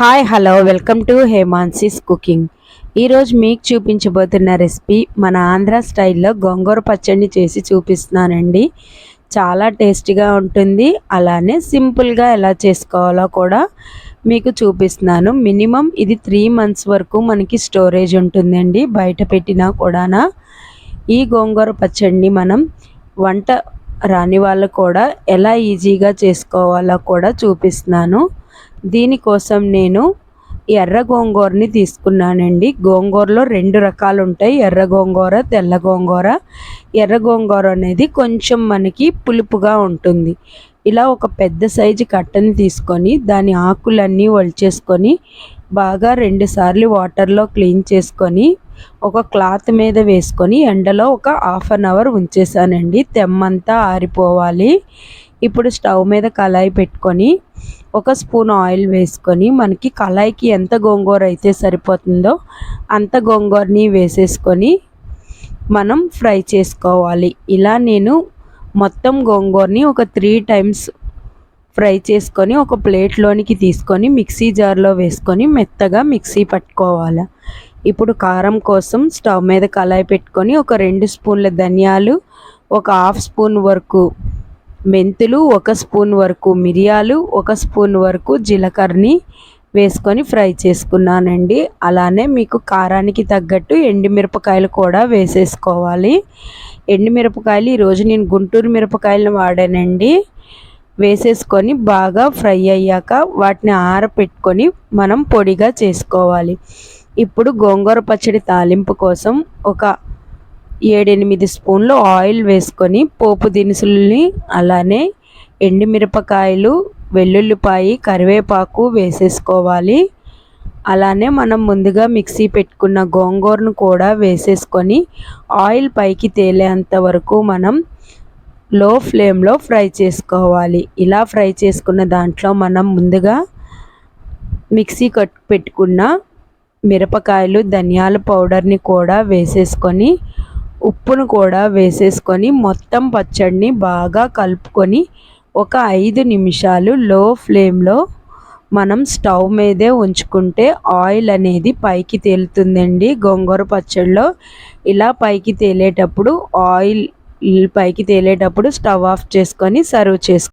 Hi hello welcome to Hemansi's cooking. ఈరోజు మీకు చూపించబోతున్న recipe మన ఆంధ్ర స్టైల్లో గోంగూర పచ్చడిని చేసి చూపిస్తున్నానండి. చాలా టేస్టీగా ఉంటుంది. అలానే సింపుల్గా ఎలా చేసుకోవాలో కూడా మీకు చూపిస్తున్నాను. మినిమం ఇది త్రీ మంత్స్ వరకు మనకి స్టోరేజ్ ఉంటుందండి. బయట పెట్టినా కూడానా. ఈ గోంగూర పచ్చడిని మనం వంట రాని వాళ్ళు కూడా ఎలా ఈజీగా చేసుకోవాలో కూడా చూపిస్తున్నాను. దీనికోసం నేను ఎర్ర గోంగూరని తీసుకున్నానండి. గోంగూరలో రెండు రకాలు ఉంటాయి ఎర్ర గోంగూర తెల్ల గోంగూర. ఎర్ర గోంగూర అనేది కొంచెం మనకి పులుపుగా ఉంటుంది. ఇలా ఒక పెద్ద సైజు కట్టని తీసుకొని దాని ఆకులన్నీ వల్చేసుకొని బాగా రెండుసార్లు వాటర్లో క్లీన్ చేసుకొని ఒక క్లాత్ మీద వేసుకొని ఎండలో ఒక హాఫ్ అన్ అవర్ ఉంచేసానండి. తెమ్మంతా ఆరిపోవాలి. ఇప్పుడు స్టవ్ మీద కళాయి పెట్టుకొని ఒక స్పూన్ ఆయిల్ వేసుకొని మనకి కళాయికి ఎంత గోంగూర అయితే సరిపోతుందో అంత గోంగూరని వేసేసుకొని మనం ఫ్రై చేసుకోవాలి. ఇలా నేను మొత్తం గోంగూరని ఒక త్రీ టైమ్స్ ఫ్రై చేసుకొని ఒక ప్లేట్లోనికి తీసుకొని మిక్సీ జార్లో వేసుకొని మెత్తగా మిక్సీ పట్టుకోవాలి. ఇప్పుడు కారం కోసం స్టవ్ మీద కళాయి పెట్టుకొని ఒక రెండు స్పూన్ల ధనియాలు ఒక హాఫ్ స్పూన్ వరకు మెంతులు ఒక స్పూన్ వరకు మిరియాలు ఒక స్పూన్ వరకు జీలకర్రని వేసుకొని ఫ్రై చేసుకున్నానండి. అలానే మీకు కారానికి తగ్గట్టు ఎండుమిరపకాయలు కూడా వేసేసుకోవాలి. ఎండుమిరపకాయలు ఈరోజు నేను గుంటూరు మిరపకాయలను వాడానండి. వేసేసుకొని బాగా ఫ్రై అయ్యాక వాటిని ఆరపెట్టుకొని మనం పొడిగా చేసుకోవాలి. ఇప్పుడు గోంగూర పచ్చడి తాలింపు కోసం ఒక ఏడెనిమిది స్పూన్లు ఆయిల్ వేసుకొని పోపు దినుసుల్ని అలానే ఎండుమిరపకాయలు వెల్లుల్లిపాయి కరివేపాకు వేసేసుకోవాలి. అలానే మనం ముందుగా మిక్సీ పెట్టుకున్న గోంగూరను కూడా వేసేసుకొని ఆయిల్ పైకి తేలేంత వరకు మనం లో ఫ్లేమ్లో ఫ్రై చేసుకోవాలి. ఇలా ఫ్రై చేసుకున్న దాంట్లో మనం ముందుగా మిక్సీ కట్ పెట్టుకున్న మిరపకాయలు ధనియాల పౌడర్ని కూడా వేసేసుకొని ఉప్పును కూడా వేసేసుకొని మొత్తం పచ్చడిని బాగా కలుపుకొని ఒక ఐదు నిమిషాలు లో ఫ్లేమ్లో మనం స్టవ్ మీదే ఉంచుకుంటే ఆయిల్ అనేది పైకి తేలుతుందండి. గోంగూర పచ్చడిలో ఇలా పైకి తేలేటప్పుడు ఆయిల్ పైకి తేలేటప్పుడు స్టవ్ ఆఫ్ చేసుకొని సర్వ్ చేసుకో